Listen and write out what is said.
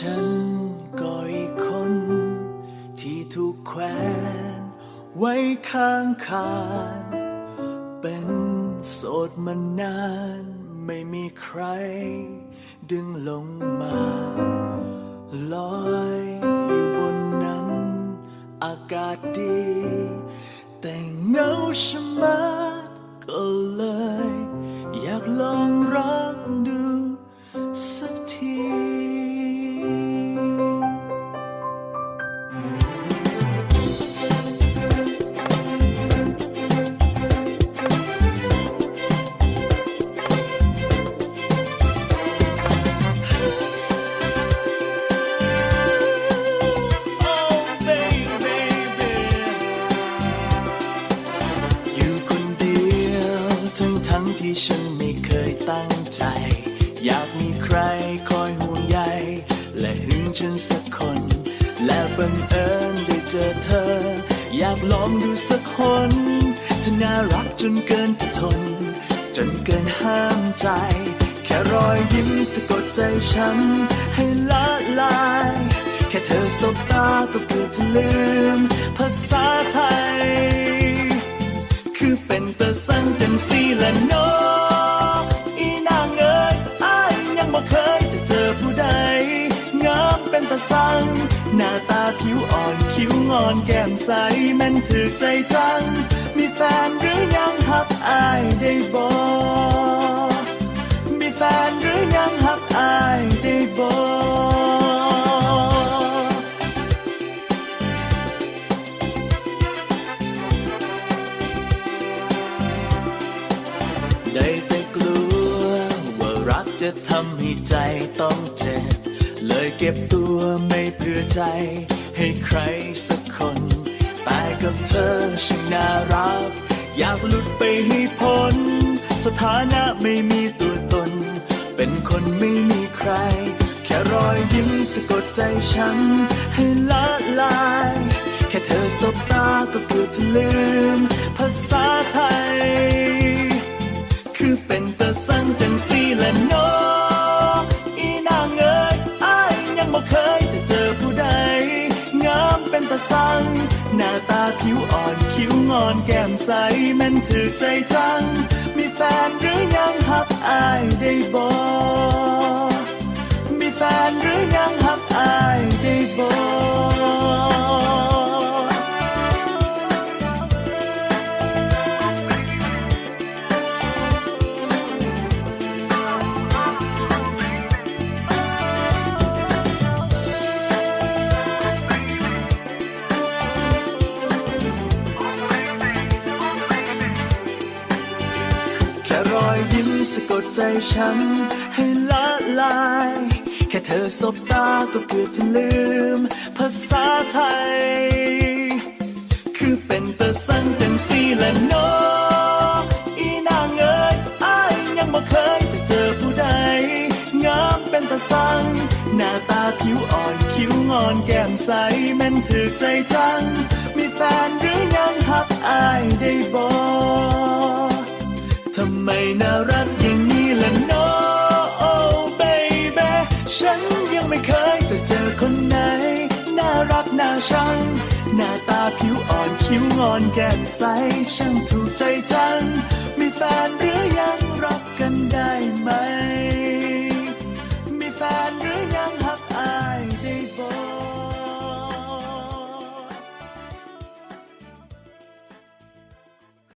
ฉันก็อีกคน ที่ถูกแขวนไว้ข้างคานเป็นโสดมานาน ไม่มีใคร ดึงลงมา ทั้งทั้งที่ฉันไม่เคยตั้งใจ อยากมีใครคอยห่วงใยและหึงฉันสักคน และบังเอิญได้เจอเธอ อยากลองดูสักคนเธอน่ารักจนเกินจะทน จนเกินห้ามใจ แค่รอยยิ้มสะกดใจฉัน ให้ละลายแค่เธอสบตาก็เกือบจะลืม ภาษาไทย เป็นตาสั่งจังสีละนออีนางเอ๋ยอ้ายยังบ่เคยจะเจอผู้ใด งามเป็นตาสั่งหน้าตาผิวอ่อนคิ้วงอนแก้มใสแม่นถือใจจัง มีแฟนหรือยังหักอายได้บ่ จะทำให้ใจต้องเจ็บ เลยเก็บตัวไม่เพื่อใจ ให้ใครสักคน แต่กับเธอช่างน่ารัก อยากหลุดไปให้พ้น สถานะไม่มีตัวตน เป็นคนไม่มีใคร แค่รอยยิ้มสะกดใจฉัน ให้ละลาย แค่เธอสบตาก็เกือบจะลืม ภาษาไทย คือเป็นตาสั่งจังสีและเนออี ตาผิวอ่อนคิ้วงอนแก้มใสแม่นถือใจจัง มีแฟนหรือยังหักอายได้บอก อยยิ้มสะกดใจฉันให้ละลาย แค่เธอสบตาก็เกือบจะลืม ภาษาไทย คือเป็นตาสั่งจังสีและเนออีนางเอ๋ยอ้ายยังบ่เคยจะเจอผู้ใด งามเป็นตาสั่งหน้าตาผิวอ่อนคิ้วงอนแก้มใสแม่นถือใจจัง มีแฟนหรือยังหักอายได้บ่ ทำไมน่ารักอย่างนี้ล่ะน้อโอ้ baby ฉันยังไม่เคยจะเจอคนไหน น่ารักน่าชัง หน้าตาผิวอ่อนคิ้วงอนแก้มใสช่างถูกใจจัง